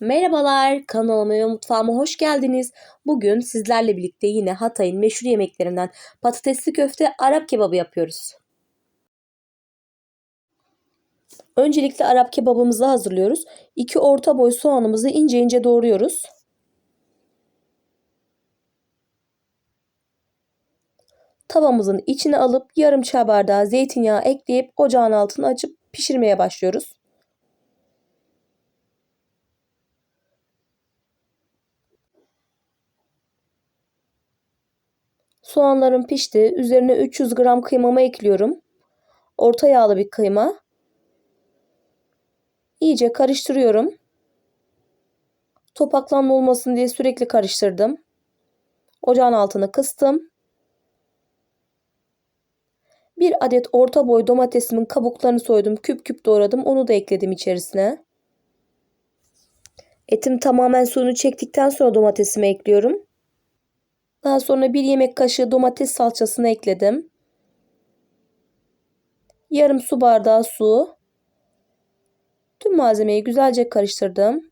Merhabalar, kanalıma ve mutfağıma hoş geldiniz. Bugün sizlerle birlikte yine Hatay'ın meşhur yemeklerinden patatesli köfte Arap kebabı yapıyoruz. Öncelikle Arap kebabımızı hazırlıyoruz. 2 orta boy soğanımızı ince ince doğruyoruz. Tavamızın içine alıp yarım çay bardağı zeytinyağı ekleyip ocağın altını açıp pişirmeye başlıyoruz. Soğanlarım pişti. Üzerine 300 gram kıymamı ekliyorum. Orta yağlı bir kıyma. İyice karıştırıyorum. Topaklanma olmasın diye sürekli karıştırdım. Ocağın altını kıstım. Bir adet orta boy domatesimin kabuklarını soydum. Küp küp doğradım. Onu da ekledim içerisine. Etim tamamen suyunu çektikten sonra domatesimi ekliyorum. Daha sonra bir yemek kaşığı domates salçasını ekledim. Yarım su bardağı su. Tüm malzemeyi güzelce karıştırdım.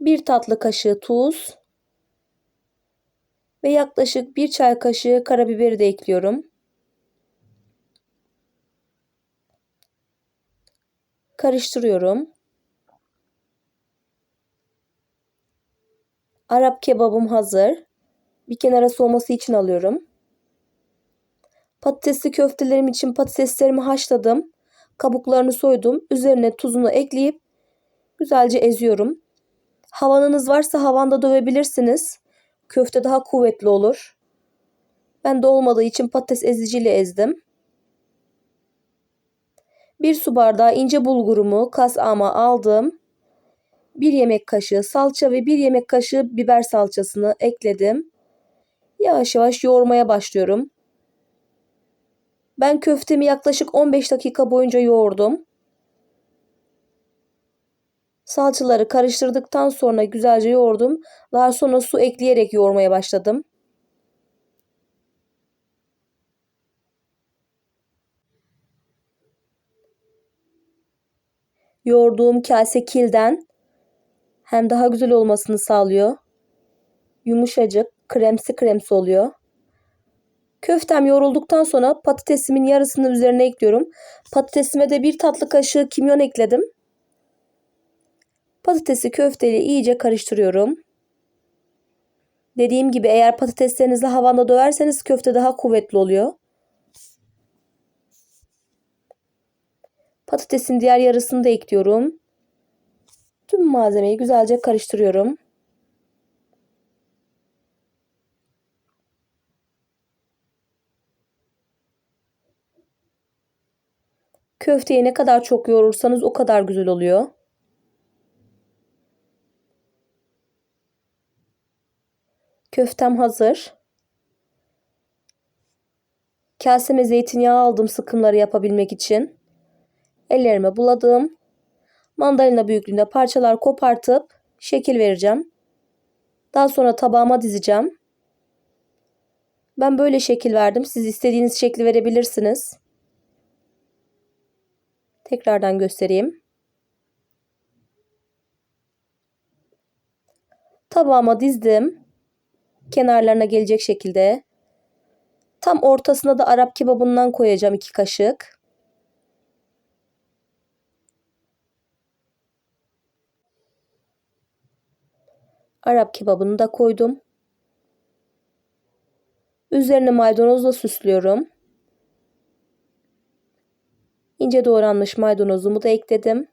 Bir tatlı kaşığı tuz ve yaklaşık bir çay kaşığı karabiberi de ekliyorum. Karıştırıyorum. Arap kebabım hazır. Bir kenara soğuması için alıyorum. Patatesli köftelerim için patateslerimi haşladım. Kabuklarını soydum. Üzerine tuzunu ekleyip güzelce eziyorum. Havanınız varsa havanda dövebilirsiniz. Köfte daha kuvvetli olur. Ben de olmadığı için patates eziciyle ezdim. Bir su bardağı ince bulgurumu kas ama aldım. 1 yemek kaşığı salça ve 1 yemek kaşığı biber salçasını ekledim. Yavaş yavaş yoğurmaya başlıyorum. Ben köftemi yaklaşık 15 dakika boyunca yoğurdum. Salçaları karıştırdıktan sonra güzelce yoğurdum. Daha sonra su ekleyerek yoğurmaya başladım. Yoğurduğum kase kilden hem daha güzel olmasını sağlıyor. Yumuşacık, kremsi kremsi oluyor. Köftem yoğrulduktan sonra patatesimin yarısını üzerine ekliyorum. Patatesime de bir tatlı kaşığı kimyon ekledim. Patatesi köfteyle iyice karıştırıyorum. Dediğim gibi eğer patateslerinizi havanda döverseniz köfte daha kuvvetli oluyor. Patatesin diğer yarısını da ekliyorum. Tüm malzemeyi güzelce karıştırıyorum. Köfteyi ne kadar çok yoğurursanız o kadar güzel oluyor. Köftem hazır. Kaseme zeytinyağı aldım sıkımları yapabilmek için. Ellerime buladım. Mandalina büyüklüğünde parçalar kopartıp şekil vereceğim. Daha sonra tabağıma dizeceğim. Ben böyle şekil verdim. Siz istediğiniz şekli verebilirsiniz. Tekrardan göstereyim. Tabağıma dizdim. Kenarlarına gelecek şekilde. Tam ortasına da Arap kebabından koyacağım iki kaşık. Arap kebabını da koydum. Üzerine maydanozla süslüyorum. İnce doğranmış maydanozumu da ekledim.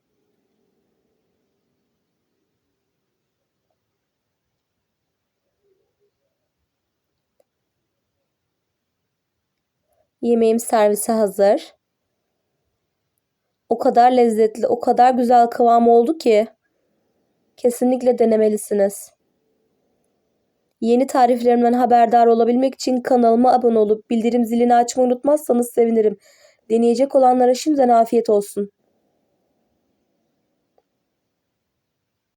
Yemeğim servise hazır. O kadar lezzetli, o kadar güzel kıvam oldu ki kesinlikle denemelisiniz. Yeni tariflerimden haberdar olabilmek için kanalıma abone olup bildirim zilini açmayı unutmazsanız sevinirim. Deneyecek olanlara şimdiden afiyet olsun.